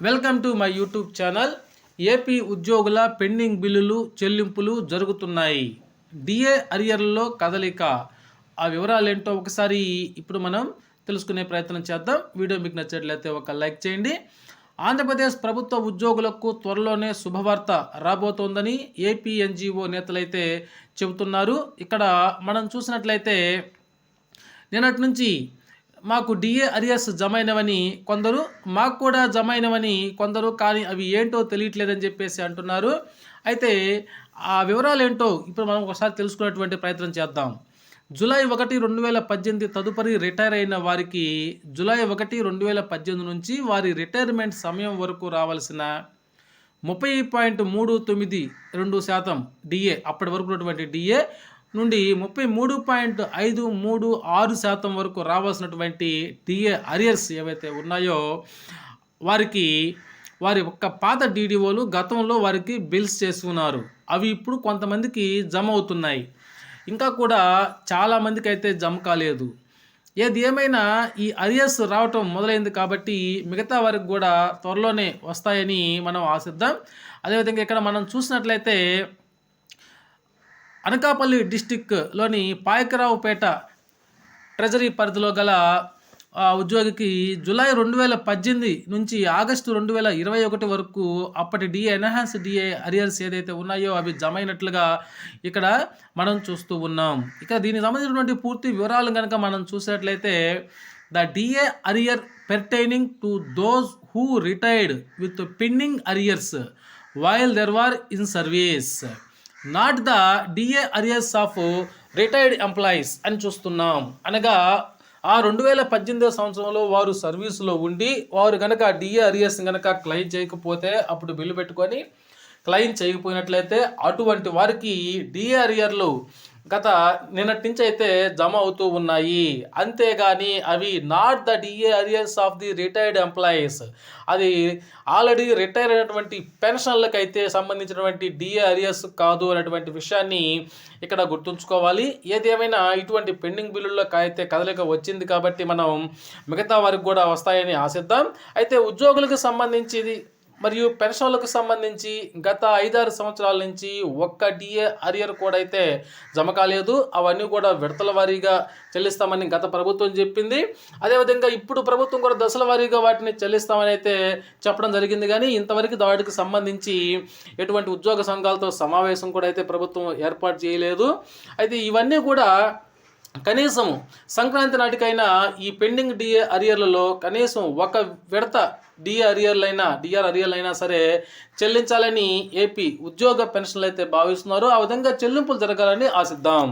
Welcome to my YouTube channel. AP ఉద్యోగుల pending బిల్లులు చెల్లింపులు జరుగుతున్నాయి. డిఏ అరియర్లలో కదలిక. ఆ వివరాలు ఏంటో ఒకసారి ఇప్పుడు మనం తెలుసుకునే ప్రయత్నం చేద్దాం. వీడియో మీకు నచ్చట్లయితే ఒక లైక్ చేయండి. ఆంధ్రప్రదేశ్ ప్రభుత్వ ఉద్యోగులకు త్వరలోనే శుభవార్త రాబోతోందని ఏపీ ఎన్జిఓ నేతలైతే చెబుతున్నారు. ఇక్కడ మనం చూసినట్లయితే నిన్నటి నుంచి మాకు డిఏ అరియర్స్ జమైనవని కొందరు మాకు కూడా జమైనవని కొందరు కానీ అవి ఏంటో తెలియట్లేదని చెప్పేసి అంటున్నారు. అయితే ఆ వివరాలు ఏంటో ఇప్పుడు మనం ఒకసారి తెలుసుకునేటువంటి ప్రయత్నం చేద్దాం. జూలై ఒకటి రెండు వేల పద్దెనిమిది తదుపరి రిటైర్ అయిన వారికి జూలై ఒకటి రెండు వేల పద్దెనిమిది నుంచి వారి రిటైర్మెంట్ సమయం వరకు రావాల్సిన ముప్పై పాయింట్ మూడు తొమ్మిది రెండు శాతం డిఏ అప్పటి వరకు ఉన్నటువంటి డిఏ నుండి ముప్పై మూడు పాయింట్ ఐదు మూడు ఆరు శాతం వరకు రావాల్సినటువంటి డిఏ అరియర్స్ ఏవైతే ఉన్నాయో వారికి వారి ఒక్క పాత డీడీఓలు గతంలో వారికి బిల్స్ చేసుకున్నారు అవి ఇప్పుడు కొంతమందికి జమ అవుతున్నాయి. ఇంకా కూడా చాలామందికి అయితే జమ కాలేదు. ఏది ఏమైనా ఈ అరియర్స్ రావటం మొదలైంది కాబట్టి మిగతా వారికి కూడా త్వరలోనే వస్తాయని మనం ఆశిద్దాం. అదేవిధంగా ఇక్కడ మనం చూసినట్లయితే అనకాపల్లి డిస్టిక్లోని పాయకరావుపేట ట్రెజరీ పరిధిలో గల ఉద్యోగికి జూలై రెండు వేల పద్దెనిమిది నుంచి ఆగస్టు రెండు వేల ఇరవై ఒకటి వరకు అప్పటి డిఏ ఎన్హాన్స్ డిఏ అరియర్స్ ఏదైతే ఉన్నాయో అవి జమ అయినట్లుగా ఇక్కడ మనం చూస్తూ ఉన్నాం. ఇక దీనికి సంబంధించినటువంటి పూర్తి వివరాలు కనుక మనం చూసినట్లయితే the DA arrear pertaining to those who retired with pending arrears while there were in service not the DA arrears of retired employees అని చూస్తున్నాం. అనగా ఆ రెండు వేల పద్దెనిమిదో సంవత్సరంలో వారు సర్వీసులో ఉండి వారు కనుక డిఏ అరియర్స్ కనుక క్లెయిమ్ చేయకపోతే అప్పుడు బిల్లు పెట్టుకొని క్లెయిమ్ చేయకపోయినట్లయితే అటువంటి వారికి డిఏ అరియర్లు గత నిన్నటి నుంచి అయితే జమ అవుతూ ఉన్నాయి. అంతేగాని అవి not the DA arrears of the retired employees అది ఆల్రెడీ రిటైర్ అయినటువంటి పెన్షన్లకు అయితే సంబంధించినటువంటి డిఏ అరియర్స్ కాదు అనేటువంటి విషయాన్ని ఇక్కడ గుర్తుంచుకోవాలి. ఏదేమైనా ఇటువంటి పెండింగ్ బిల్లుల్లోకి అయితే కదలిక వచ్చింది కాబట్టి మనం మిగతా వారికి కూడా వస్తాయని ఆశిద్దాం. అయితే ఉద్యోగులకు సంబంధించి మరియు పెన్షన్లకు సంబంధించి గత ఐదారు సంవత్సరాల నుంచి ఒక్క డిఏ అరియర్ కూడా అయితే జమ కాలేదు. అవన్నీ కూడా విడతల వారీగా చెల్లిస్తామని గత ప్రభుత్వం చెప్పింది. అదేవిధంగా ఇప్పుడు ప్రభుత్వం కూడా దశల వారీగా వాటిని చెల్లిస్తామని అయితే చెప్పడం జరిగింది. కానీ ఇంతవరకు వాటికి సంబంధించి ఎటువంటి ఉద్యోగ సంఘాలతో సమావేశం కూడా అయితే ప్రభుత్వం ఏర్పాటు చేయలేదు. అయితే ఇవన్నీ కూడా కనీసం సంక్రాంతి నాటికైనా ఈ పెండింగ్ డిఏ అరియర్లలో కనీసం ఒక విడత డిఏ అరియర్లైనా డిఆర్ అరియర్లైనా సరే చెల్లించాలని ఏపీ ఉద్యోగ పెన్షన్లు అయితే భావిస్తున్నారు ఆ విధంగా చెల్లింపులు జరగాలని ఆశిద్దాం.